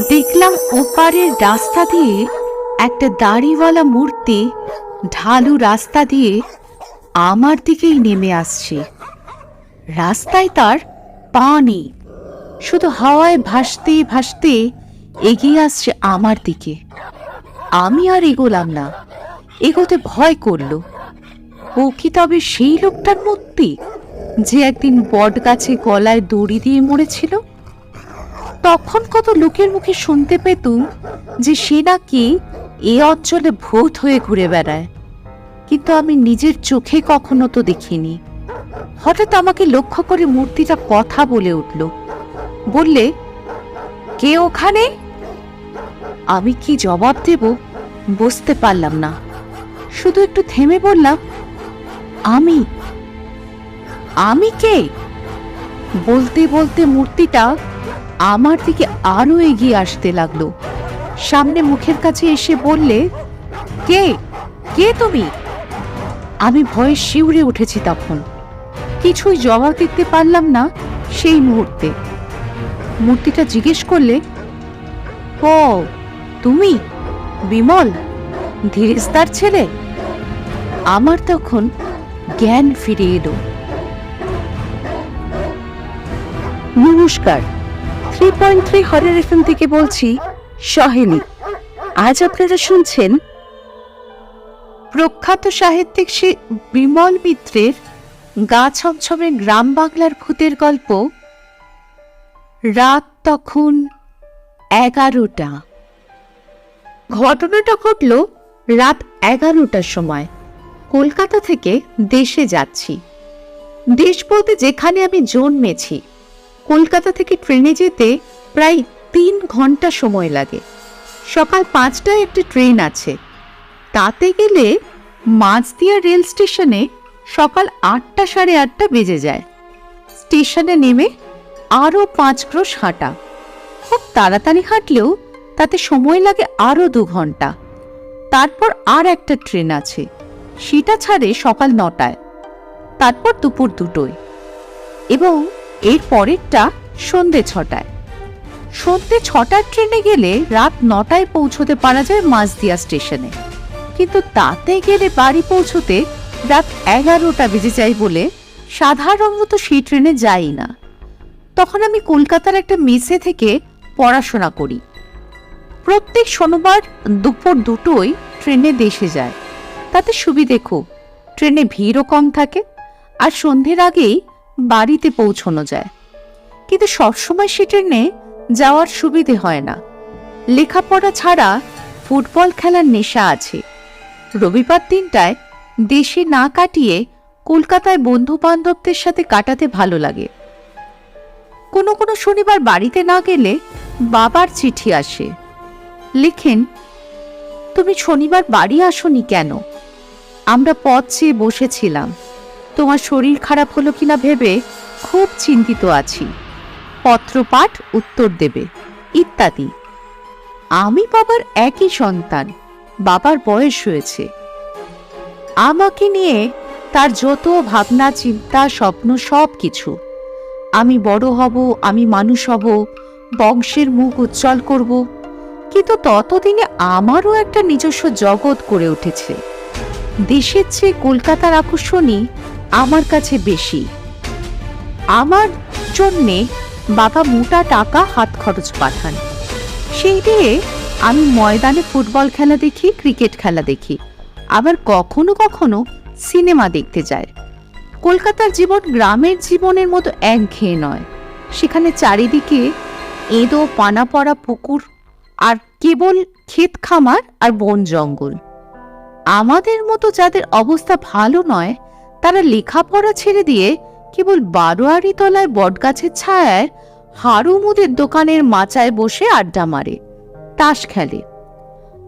দেখলাম ওপারের রাস্তা দিয়ে একটা দাড়িওয়ালা মূর্তি ঢালু রাস্তা দিয়ে আমার দিকেই নেমে আসছে। রাস্তায় তার পা নেই, শুধু হাওয়ায় ভাসতে ভাসতে এগিয়ে আসছে আমার দিকে। আমি আর এগোলাম না, এগোতে ভয় করল। ও কি তবে সেই লোকটার মূর্তি, যে একদিন বট গাছে গলায় দড়ি দিয়ে মরেছিল? তখন কত লোকের মুখে শুনতে পেতুম যে সে নাকি এ অঞ্চলে ভূত হয়ে ঘুরে বেড়ায়। কিন্তু আমি নিজের চোখে কখনো তো দেখিনি। হঠাৎ আমাকে লক্ষ্য করে মূর্তিটা কথা বলে উঠল। বললে, কে ওখানে? আমি কি জবাব দেব বুঝতে পারলাম না। শুধু একটু থেমে বললাম, আমি। আমি কে? বলতে বলতে মূর্তিটা আমার দিকে আরও এগিয়ে আসতে লাগল। সামনে মুখের কাছে এসে বললে, কে? কে তুমি? আমি ভয়ে শিউরে উঠেছি তখন। কিছুই জবাব দিতে পারলাম না সেই মুহূর্তে। মূর্তিটা জিজ্ঞেস করলে, ও, তুমি? বিমল? ধীরেস্তার ছেলে? আমার তখন জ্ঞান ফিরে এলো। নমস্কার। থ্রি পয়েন্ট থ্রি হরের এফএম থেকে বলছি, সহেলি। আজ আপনারা শুনছেন প্রখ্যাত সাহিত্যিক শ্রী বিমল মিত্রের গা ছমছমে গ্রাম বাংলার ভূতের গল্প, রাত তখন এগারোটা। ঘটনাটা ঘটল রাত এগারোটার সময়। কলকাতা থেকে দেশে যাচ্ছি। দেশ বলতে যেখানে আমি জন্মেছি। কলকাতা থেকে ট্রেনে যেতে প্রায় তিন ঘণ্টা সময় লাগে। সকাল পাঁচটায় একটা ট্রেন আছে। তাতে গেলে মাঝদিয়া রেল স্টেশনে সকাল আটটা সাড়ে আটটা বেজে যায়। স্টেশনে নেমে আরও পাঁচ ক্রোশ হাঁটা। খুব তাড়াতাড়ি হাঁটলেও তাতে সময় লাগে আরও দু ঘণ্টা। তারপর আর একটা ট্রেন আছে, সেটা ছাড়ে সকাল নটায়। তারপর দুপুর দুটোয়। এবং এর পরেরটা সন্ধে ছটায়। সন্ধে ছটার ট্রেনে গেলে রাত নটায় পৌঁছতে পারা যায় মাঝদিয়া স্টেশনে। কিন্তু তাতে গেলে বাড়ি পৌঁছতে রাত এগারোটা বেজে যায় বলে সাধারণত সেই ট্রেনে যাই না। তখন আমি কলকাতার একটা মেসে থেকে পড়াশোনা করি। প্রত্যেক শনিবার দুপুর দুটোই ট্রেনে দেশে যায়। তাতে সুবিধে খুব। ট্রেনে ভিড়ও কম থাকে। আর সন্ধ্যের আগেই বাড়িতে পৌঁছানো যায়। কিন্তু সবসময় সে ট্রেনে যাওয়ার সুবিধে হয় না। লেখাপড়া ছাড়া ফুটবল খেলার নেশা আছে। রবিবার দিনটায় দেশে না কাটিয়ে কলকাতায় বন্ধু বান্ধবদের সাথে কাটাতে ভালো লাগে। কোনো কোনো শনিবার বাড়িতে না গেলে বাবার চিঠি আসে। লিখেন, তুমি শনিবার বাড়ি আসনি কেন? আমরা পথ চেয়ে বসেছিলাম। তোমার শরীর খারাপ হলো কিনা ভেবে খুব চিন্তিত আছি। পত্রপাঠ উত্তর দেবে, ইত্যাদি। আমি বাবার একই সন্তান, বাবার বয়স হয়েছে। আমাকে নিয়ে তার যত ভাবনা, চিন্তা, স্বপ্ন, সব কিছু। আমি বড় হব, আমি মানুষ হব, বংশের মুখ উজ্জ্বল করব। কিন্তু ততদিনে আমারও একটা নিজস্ব জগৎ করে উঠেছে। দেশের চেয়ে কলকাতার আকর্ষণই আমার কাছে বেশি। আমার জন্যে বাবা মোটা টাকা হাত খরচ পাঠান। সেই দিয়ে আমি ময়দানে ফুটবল খেলা দেখি, ক্রিকেট খেলা দেখি। আবার কখনো কখনো সিনেমা দেখতে যায় কলকাতার জীবন গ্রামের জীবনের মতো একঘেয়ে নয়। সেখানে চারিদিকে এঁদো পানা পড়া পুকুর আর কেবল ক্ষেত খামার আর বন জঙ্গল। আমাদের মতো যাদের অবস্থা ভালো নয় তারা লেখাপড়া ছেড়ে দিয়ে কেবল বারোয়ারি তলায় বটগাছের ছায়ায় হাড়ু মুদের দোকানের মাচায় বসে আড্ডা মারে, তাস খেলে।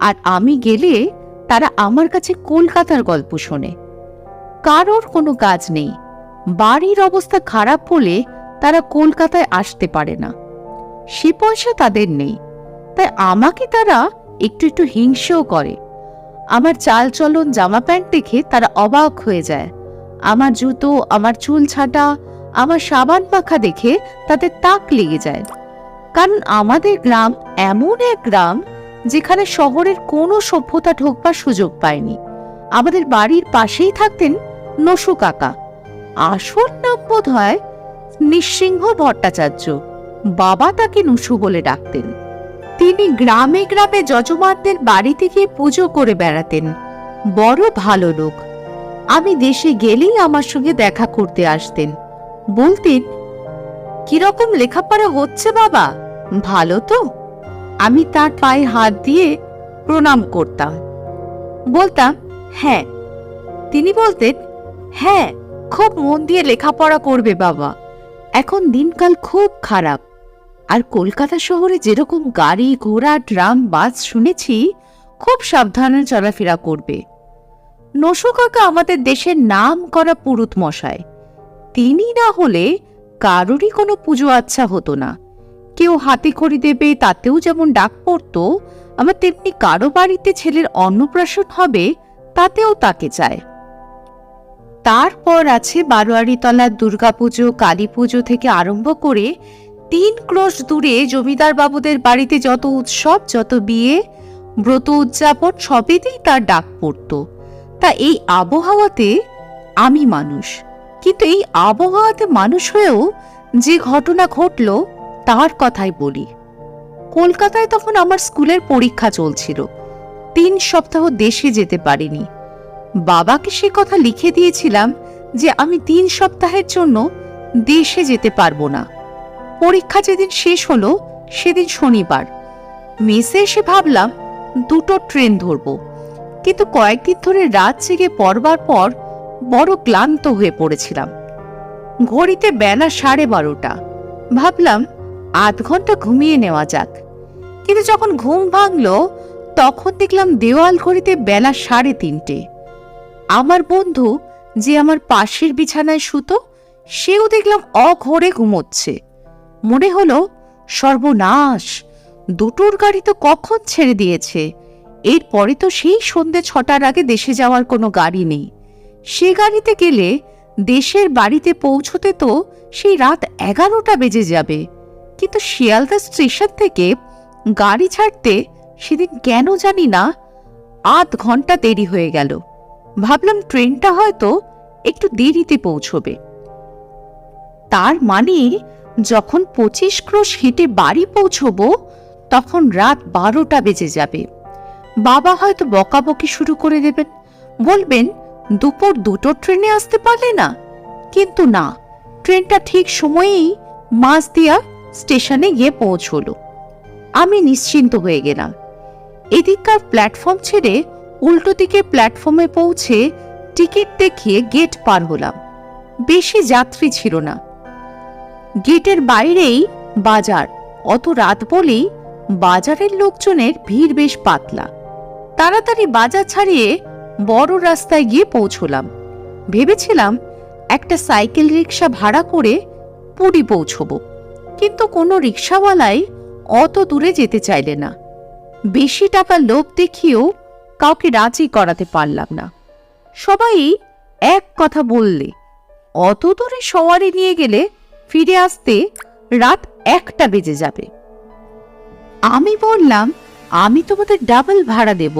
আর আমি গেলে তারা আমার কাছে কলকাতার গল্প শোনে। কারোর কোনো কাজ নেই। বাড়ির অবস্থা খারাপ হলে তারা কলকাতায় আসতে পারে না। সে পয়সা তাদের নেই। তাই আমাকে তারা একটু একটু হিংসেও করে। আমার চাল চলন জামা প্যান্ট দেখে তারা অবাক হয়ে যায়। আমার জুতো, আমার চুল ছাটা, আমার সাবান মাখা দেখে তাতে তাক লেগে যায়। কারণ আমাদের গ্রাম এমন এক গ্রাম যেখানে শহরের কোনো সভ্যতা ঢোকবার সুযোগ পায়নি। আমাদের বাড়ির পাশেই থাকতেন নসু কাকা। আসল নাম বোধ হয় নিঃসিংহ ভট্টাচার্য। বাবা তাকে নসু বলে ডাকতেন। তিনি গ্রামে গ্রামে যজমানদের বাড়িতে গিয়ে পুজো করে বেড়াতেন। বড় ভালো লোক। আমি দেশে গেলেই আমার সঙ্গে দেখা করতে আসতেন। বলতেন, কীরকম লেখাপড়া হচ্ছে বাবা? ভালো তো? আমি তার পায়ে হাত দিয়ে প্রণাম করতাম। বলতাম হ্যাঁ। তিনি বলতেন হ্যাঁ খুব মন দিয়ে লেখাপড়া করবে বাবা। এখন দিনকাল খুব খারাপ। আর কলকাতা শহরে যেরকম গাড়ি, ঘোড়া ট্রাম বাস শুনেছি, খুব সাবধানে চলাফেরা করবে। নসু কাকা আমাদের দেশের নাম করা পুরুত মশাই। তিনি না হলে কারোরই কোনো পুজো আচ্ছা হতো না। কেউ হাতে খড়ি দেবে, তাতেও যেমন ডাক পড়তো আমার তেমনি কারও বাড়িতে ছেলের অন্নপ্রাশন হবে, তাতেও তাকে চায়। তারপর আছে বারোয়ারিতলার দুর্গাপুজো কালী পুজো থেকে আরম্ভ করে তিন ক্রোশ দূরে জমিদার বাবুদের বাড়িতে যত উৎসব, যত বিয়ে, ব্রত উদযাপন, সবেতেই তার ডাক পড়ত। তা এই আবহাওয়াতে আমি মানুষ। কিন্তু এই আবহাওয়াতে মানুষ হয়েও যে ঘটনা ঘটল, তার কথাই বলি। কলকাতায় তখন আমার স্কুলের পরীক্ষা চলছিল। তিন সপ্তাহ দেশে যেতে পারিনি। বাবাকে সে কথা লিখে দিয়েছিলাম যে আমি তিন সপ্তাহের জন্য দেশে যেতে পারব না। পরীক্ষা যেদিন শেষ হলো, সেদিন শনিবার। মেসে এসে ভাবলাম, দুটো ট্রেন ধরবো। কিন্তু কয়েকদিন ধরে রাত জেগে পড়বার পর বড় ক্লান্ত হয়ে পড়েছিলাম। ঘড়িতে বেলা সাড়ে বারোটা। ভাবলাম আধ ঘণ্টা ঘুমিয়ে নেওয়া যাক। কিন্তু যখন ঘুম ভাঙল, তখন দেখলাম দেওয়াল ঘড়িতে বেলা সাড়ে তিনটে। আমার বন্ধু যে আমার পাশের বিছানায় শুতো, সেও দেখলাম অঘরে ঘুমোচ্ছে। মনে হলো, সর্বনাশ, দুটোর গাড়ি তো কখন ছেড়ে দিয়েছে। এরপরে তো সেই সন্ধে ছটার আগে দেশে যাওয়ার কোনো গাড়ি নেই। সে গাড়িতে গেলে দেশের বাড়িতে পৌঁছতে তো সেই রাত এগারোটা বেজে যাবে। কিন্তু শিয়ালদা স্টেশন থেকে গাড়ি ছাড়তে সেদিন কেন জানি না, আধ ঘণ্টা দেরি হয়ে গেল। ভাবলাম ট্রেনটা হয়তো একটু দেরিতে পৌঁছবে। তার মানে যখন পঁচিশ ক্রোশ হেঁটে বাড়ি পৌঁছবো, তখন রাত বারোটা বেজে যাবে। বাবা হয়তো বকাবকি শুরু করে দেবেন। বলবেন, দুপুর দুটো ট্রেনে আসতে পারলে না। কিন্তু না, ট্রেনটা ঠিক সময়েই মাছ দিয়া স্টেশনে গিয়ে পৌঁছল। আমি নিশ্চিন্ত হয়ে গেলাম। এদিককার প্ল্যাটফর্ম ছেড়ে উল্টো দিকে প্ল্যাটফর্মে পৌঁছে টিকিট দেখিয়ে গেট পার হলাম। বেশি যাত্রী ছিল না। গেটের বাইরেই বাজার, অত রাত বলেই বাজারের লোকজনের ভিড় বেশ পাতলা। তাড়াতাড়ি বাজার ছাড়িয়ে বড় রাস্তায় গিয়ে পৌঁছলাম। ভেবেছিলাম একটা সাইকেল রিক্সা ভাড়া করে পুরী পৌঁছবো, কিন্তু কোনো রিক্সাওয়ালাই অত দূরে যেতে চাইলে না। বেশি টাকা লোভ দেখিয়েও কাউকে রাজি করাতে পারলাম না। সবাই এক কথা বললে, অত দূরে সওয়ারি নিয়ে গেলে ফিরে আসতে রাত একটা বেজে যাবে। আমি বললাম, আমি তোমাদের ডাবল ভাড়া দেব।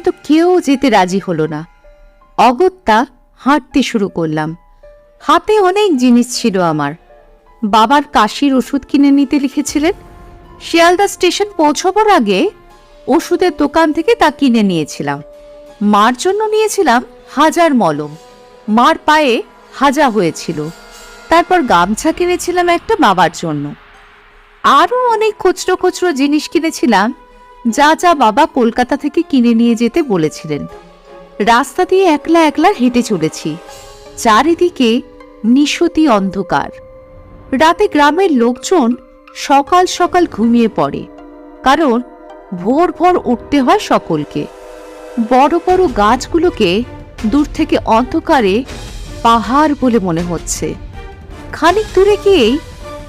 কিন্তু কেউ যেতে রাজি হলো না। অগত্যা হাঁটতে শুরু করলাম। হাতে অনেক জিনিস ছিল আমার। বাবার কাশির ওষুধ কিনে নিতে লিখেছিলেন। শিয়ালদা স্টেশন পৌঁছবার আগে ওষুধের দোকান থেকে তা কিনে নিয়েছিলাম। মার জন্য নিয়েছিলাম হাজার মলম। মার পায়ে হাজা হয়েছিল। তারপর গামছা কিনেছিলাম একটা বাবার জন্য। আরও অনেক খুচরো খুচরো জিনিস কিনেছিলাম। যা যা বাবা কলকাতা থেকে কিনে নিয়ে যেতে বলেছিলেন। রাস্তা দিয়ে একলা একলা হেঁটে চলেছি। চারিদিকে নিশতি অন্ধকার। রাতে গ্রামের লোকজন সকাল সকাল ঘুমিয়ে পড়ে, কারণ ভোর ভোর উঠতে হয় সকলকে। বড় বড় গাছগুলোকে দূর থেকে অন্ধকারে পাহাড় বলে মনে হচ্ছে। খানিক দূরে গিয়েই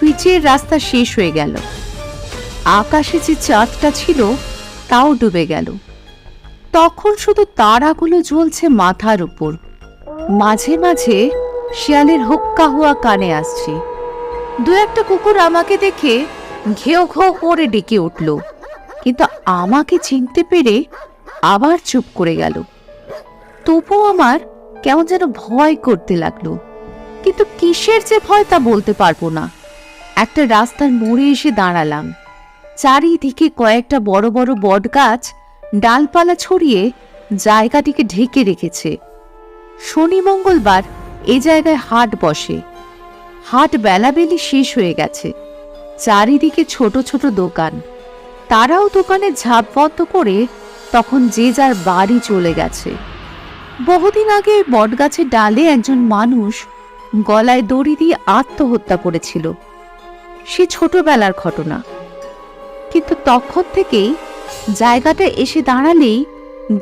পিচের রাস্তা শেষ হয়ে গেল। আকাশে যে চাঁদটা ছিল, তাও ডুবে গেল। তখন শুধু তারাগুলো জ্বলছে মাথার উপর। মাঝে মাঝে শিয়ালের হুক্কা হুয়া কানে আসছে। দু একটা কুকুর আমাকে দেখে ঘেউ ঘেউ করে ডেকে উঠল। কিন্তু আমাকে চিনতে পেরে আবার চুপ করে গেল। তবুও আমার কেমন যেন ভয় করতে লাগল। কিন্তু কিসের যে ভয় তা বলতে পারব না। একটা রাস্তার মোড়ে এসে দাঁড়ালাম। চারিদিকে কয়েকটা বড় বড় বট গাছ ডালপালা ছড়িয়ে জায়গাটিকে ঢেকে রেখেছে। শনি মঙ্গলবার এ জায়গায় হাট বসে। হাট বেলাবেলি শেষ হয়ে গেছে। চারিদিকে ছোট ছোট দোকান। তারাও দোকানে ঝাঁপ বন্ধ করে তখন যে যার বাড়ি চলে গেছে। বহুদিন আগে বটগাছের ডালে একজন মানুষ গলায় দড়ি দিয়ে আত্মহত্যা করেছিল। সে ছোটবেলার ঘটনা। কিন্তু তখন থেকেই জায়গাটা এসে দাঁড়ালেই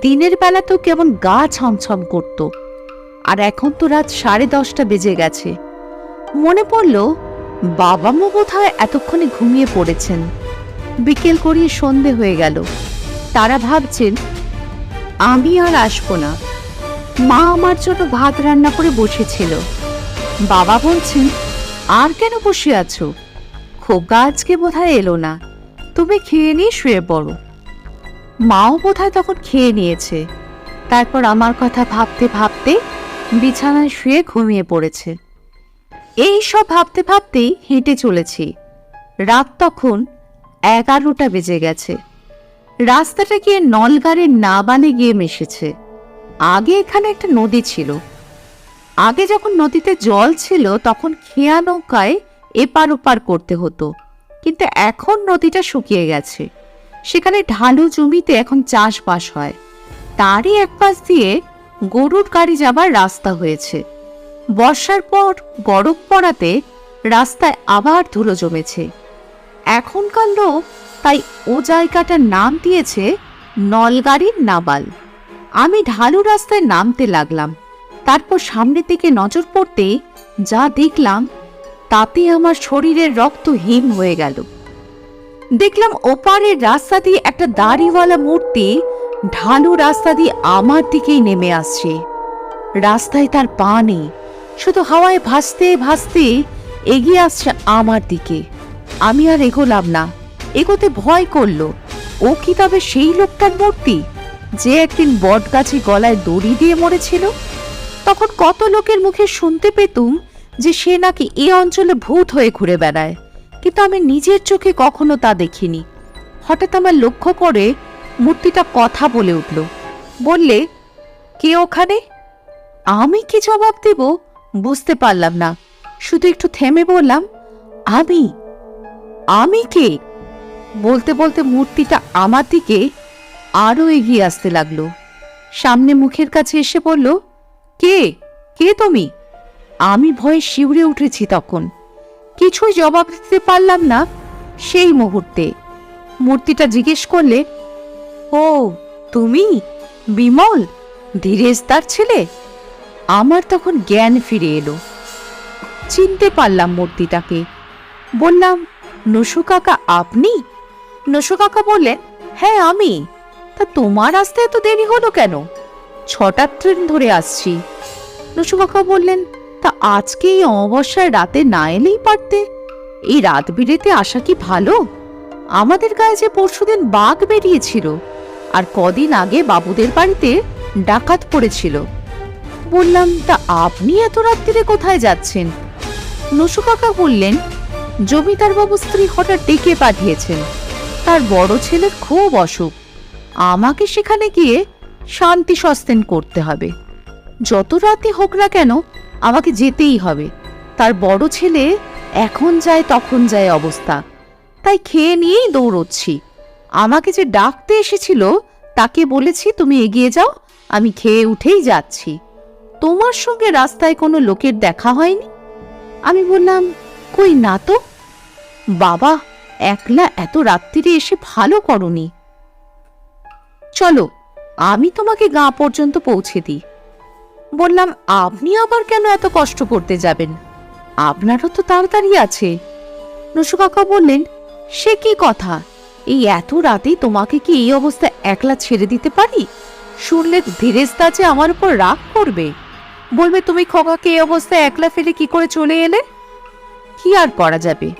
দিনের বেলা তো কেমন গা ছমছম করত। আর এখন তো রাত সাড়ে দশটা বেজে গেছে। মনে পড়ল বাবা মা বোধহয় এতক্ষণে ঘুমিয়ে পড়েছেন। বিকেল করিয়ে সন্ধে হয়ে গেল। তারা ভাবছেন, আমি আর আসব না। মা আমার জন্য ভাত রান্না করে বসেছিল। বাবা বলছেন, আর কেন বসে আছো? খোকা আজকে বোধহয় এলো না। তুমি খেয়ে নিয়ে শুয়ে পড়ো। মাও বোধহয় তখন খেয়ে নিয়েছে। তারপর আমার কথা ভাবতে ভাবতে বিছানায় শুয়ে ঘুমিয়ে পড়েছে। এই সব ভাবতে ভাবতেই হেঁটে চলেছি। রাত তখন এগারোটা বেজে গেছে। রাস্তাটা গিয়ে নলগাড়ির নাবানে গিয়ে মিশেছে। আগে এখানে একটা নদী ছিল। আগে যখন নদীতে জল ছিল তখন খেয়া নৌকায় এপার ওপার করতে হতো। কিন্তু এখন নদীটা শুকিয়ে গেছে। সেখানে ঢালু জমিতে এখন চাষবাস হয়। তারই এক পাশ দিয়ে গরুর গাড়ি যাবার রাস্তা হয়েছে। বর্ষার পর বরফ পড়াতে রাস্তায় আবার ধুলো জমেছে। এখনকার লোক তাই ও জায়গাটার নাম দিয়েছে নলগাড়ির নাবাল। আমি ঢালু রাস্তায় নামতে লাগলাম। তারপর সামনের দিকে নজর পড়তে যা দেখলাম তাতে আমার শরীরের রক্ত হিম হয়ে গেল। দেখলাম ওপারের রাস্তা দিয়ে একটা দাড়িওয়ালা মূর্তি ঢালু রাস্তা দিয়ে আমার দিকেই নেমে আসছে। রাস্তায় তার পা নেই, শুধু হাওয়ায় ভাসতে ভাসতে এগিয়ে আসছে আমার দিকে। আমি আর এগোলাম না, এগোতে ভয় করল, ও কি তবে সেই লোকটার মূর্তি, যে একদিন বট গাছে গলায় দড়ি দিয়ে মরেছিল? তখন কত লোকের মুখে শুনতে পেতুম যে সে নাকি এ অঞ্চলে ভূত হয়ে ঘুরে বেড়ায়। কিন্তু আমি নিজের চোখে কখনো তা দেখিনি। হঠাৎ আমার লক্ষ্য করে মূর্তিটা কথা বলে উঠল। বললে, কে ওখানে? আমি কি জবাব দেব? বুঝতে পারলাম না। শুধু একটু থেমে বললাম, আমি। আমি কে? বলতে বলতে মূর্তিটা আমার দিকে আরও এগিয়ে আসতে লাগল। সামনে মুখের কাছে এসে বলল, কে? কে তুমি? আমি ভয়ে শিউরে উঠেছি তখন। কিছুই জবাব দিতে পারলাম না সেই মুহূর্তে। মূর্তিটা জিজ্ঞেস করলে, ও, তুমি? বিমল? ধীরেশ তার ছেলে? আমার তখন জ্ঞান ফিরে এলো। চিনতে পারলাম মূর্তিটাকে। বললাম, নসু কাকা, আপনি? নসু কাকা বললেন হ্যাঁ আমি। তা তোমার আসতে এত দেরি হলো কেন? ছটার ট্রেন ধরে আসছি। নসু কাকা বললেন আজকে এই অমাবস্যায় রাতে না এলেই পারতে। এই রাত বিরেতে আসা কি ভালো? আমাদের গায়ে যে পরশুদিন বাঘ বেরিয়েছিল, আর কদিন আগে বাবুদের বাড়িতে ডাকাত পড়েছিল। বললাম, তা আপনি এত রাত্রিরে কোথায় যাচ্ছেন? নসু কাকা বললেন জমিদার বাবু স্ত্রী হঠাৎ ডেকে পাঠিয়েছেন। তার বড় ছেলের খুব অসুখ। আমাকে সেখানে গিয়ে শান্তি সস্তেন করতে হবে। যত রাতে হোক না কেন আমাকে যেতেই হবে। তার বড় ছেলে এখন যায়, তখন যায় অবস্থা। তাই খেয়ে নিয়েই দৌড়চ্ছি। আমাকে যে ডাকতে এসেছিল, তাকে বলেছি, তুমি এগিয়ে যাও, আমি খেয়ে উঠেই যাচ্ছি। তোমার সঙ্গে রাস্তায় কোনো লোকের দেখা হয়নি? আমি বললাম, কই না তো? বাবা, একলা এত রাত্রিরে এসে ভালো করনি। চলো, আমি তোমাকে গা পর্যন্ত পৌঁছে দিই। বললাম, আপনি আবার কেন এত কষ্ট করতে যাবেন? আপনারও তো তাড়াতাড়ি আছে। নসু কাকা বললেন, সে কি কথা? এই এত রাতে তোমাকে কি এই অবস্থা একলা ছেড়ে দিতে পারি? শুনলে ধীরেস্তা যে আমার উপর রাগ করবে। বলবে, তুমি খোকাকে এই অবস্থায় একলা ফেলে কি করে চলে এলে? কি আর করা যাবে?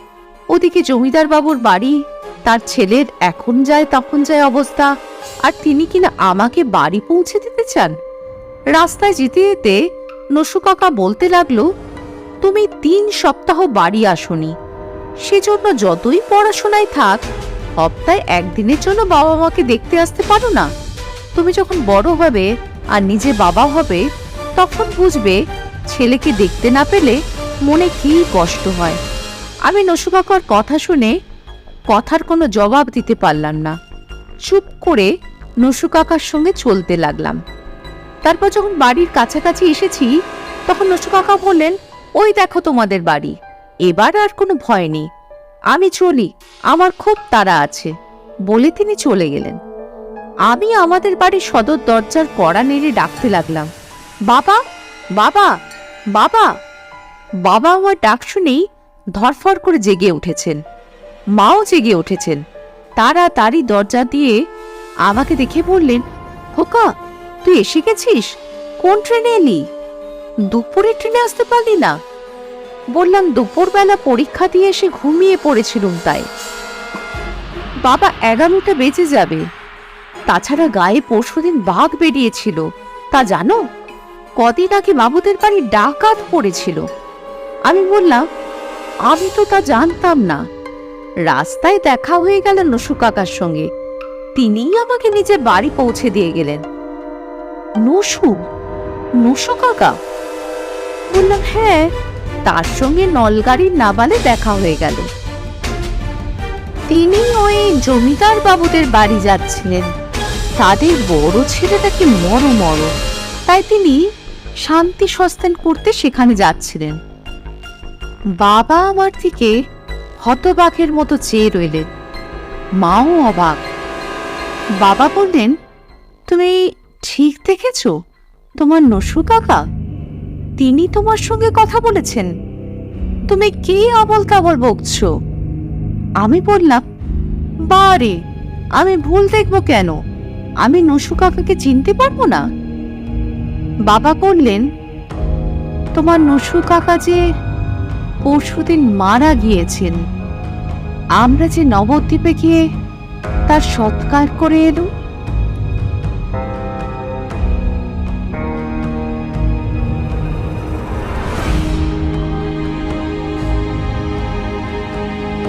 ওদিকে জমিদার বাবুর বাড়ি, তার ছেলের এখন যায়, তখন যায় অবস্থা। আর তিনি কিনা আমাকে বাড়ি পৌঁছে দিতে চান? রাস্তায় যেতে যেতে নসু কাকা বলতে লাগল, তুমি তিন সপ্তাহ বাড়ি আসনি। সেজন্য যতই পড়াশোনায় থাক, সপ্তাহে একদিনের জন্য বাবা মাকে দেখতে আসতে পারো না। তুমি যখন বড় হবে আর নিজে বাবা হবে, তখন বুঝবে ছেলেকে দেখতে না পেলে মনে কী কষ্ট হয়। আমি নসু কাকার কথা শুনে কথার কোনো জবাব দিতে পারলাম না। চুপ করে নসু কাকার সঙ্গে চলতে লাগলাম। তারপর যখন বাড়ির কাছাকাছি এসেছি, তখন নসু কাকা বললেন, ওই দেখো তোমাদের বাড়ি। এবার আর কোনো ভয় নেই। আমি চলি, আমার খুব তাড়া আছে। বলে তিনি চলে গেলেন। আমি আমাদের বাড়ির সদর দরজার কড়া নেড়ে ডাকতে লাগলাম, বাবা বাবা বাবা। বাবা আমার ডাক শুনেই ধরফর করে জেগে উঠেছেন, মাও জেগে উঠেছেন। তাড়াতাড়ি দরজা দিয়ে আমাকে দেখে বললেন হোকা তুই এসে গেছিস কোন ট্রেনে এলি? দুপুরে ট্রেনে আসতে পারলি না। বললাম, দুপুরবেলা পরীক্ষা দিয়ে এসে ঘুমিয়ে পড়েছিলুম তাই। বাবা এগারোটা বেজে যাবে। তাছাড়া গায়ে পরশুদিন বাঘ বেরিয়েছিল। তা জানো? কদিন আগে বাবুদের বাড়ি ডাকাত পড়েছিল। আমি বললাম, আমি তো তা জানতাম না। রাস্তায় দেখা হয়ে গেল নসু কাকার সঙ্গে। তিনিই আমাকে নিজের বাড়ি পৌঁছে দিয়ে গেলেন। নসু? নসু কাকা? বললাম হ্যাঁ। তার সঙ্গে নলগাড়ির নাবালে দেখা হয়ে গেল। তিনি ওই জমিদার বাবুদের বাড়ি যাচ্ছিলেন। তাদের বড় ছেলেটাকে মরো মরো তাই তিনি শান্তি সস্তান করতে সেখানে যাচ্ছিলেন। বাবা আমার দিকে হতবাকের মতো চেয়ে রইলেন। মাও অবাক। বাবা বললেন, তুমি ঠিক দেখেছ? তোমার নসু কাকা? তিনি তোমার সঙ্গে কথা বলেছেন। তুমি কে আবল তাবল বকছ? আমি বললাম, বারে, আমি ভুল দেখব কেন? আমি নসু কাকাকে চিনতে পারব না? বাবা বললেন, তোমার নসু কাকা যে পরশুদিন মারা গিয়েছেন। আমরা যে নবদ্বীপে গিয়ে তার সৎকার করে এলুম।